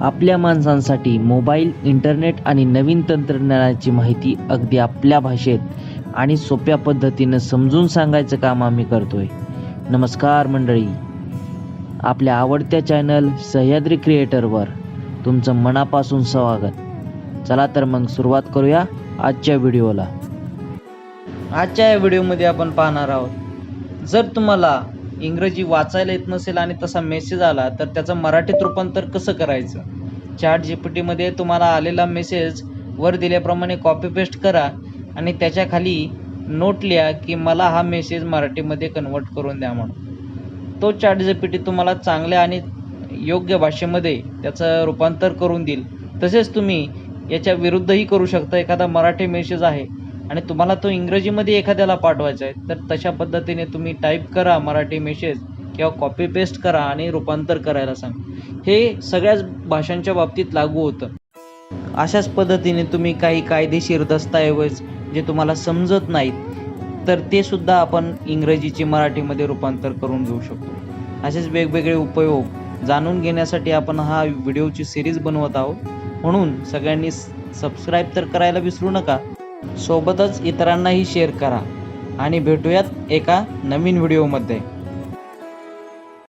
आपल्या माणसांसाठी mobile internet आणि नवीन तंत्रज्ञानाची माहिती अगदी आपल्या भाषेत आणि सोप्या पद्धतीनं समजून सांगायचं काम आम्ही करतोय. नमस्कार मंडळी. आपल्या आवडत्या चॅनल सह्याद्री क्रिएटरवर तुमचं मनापासून स्वागत. चला तर मग सुरुवात करूया आजच्या व्हिडिओला. आजच्या या व्हिडिओमध्ये आपण पाहणार आहोत जर तुम्हाला इंग्रजी वाचायला येत नसेल आणि तसा मेसेज आला तर त्याचं मराठीत रूपांतर कसं करायचं? चॅट जी पी टीमध्ये तुम्हाला आलेला मेसेज वर दिल्याप्रमाणे कॉपी पेस्ट करा आणि त्याच्याखाली नोट लिहा की मला हा मेसेज मराठीमध्ये कन्वर्ट करून द्या म्हणून. तो चॅट जी पी टी तुम्हाला चांगल्या आणि योग्य भाषेमध्ये त्याचं रूपांतर करून देईल. तसेच तुम्ही याच्या विरुद्धही करू शकता. एखादा मराठी मेसेज आहे आणि तुम्हाला तो इंग्रजीमध्ये एखाद्याला पाठवायचा आहे तर तशा पद्धतीने तुम्ही टाईप करा मराठी मेसेज किंवा कॉपी पेस्ट करा आणि रूपांतर करायला सांग. हे सगळ्याच भाषांच्या बाबतीत लागू होतं. अशाच पद्धतीने तुम्ही काही कायदेशीर दस्तऐवज जे तुम्हाला समजत नाहीत तर ते सुद्धा आपण इंग्रजीचे मराठीमध्ये रूपांतर करून घेऊ शकतो. असेच वेगवेगळे उपयोग जाणून घेण्यासाठी आपण हा व्हिडिओची सिरीज बनवत आहोत. म्हणून सगळ्यांनी सबस्क्राईब तर करायला विसरू नका. सोबतच इतरांनाही शेअर करा. आणि भेटूयात एका नवीन व्हिडिओमध्ये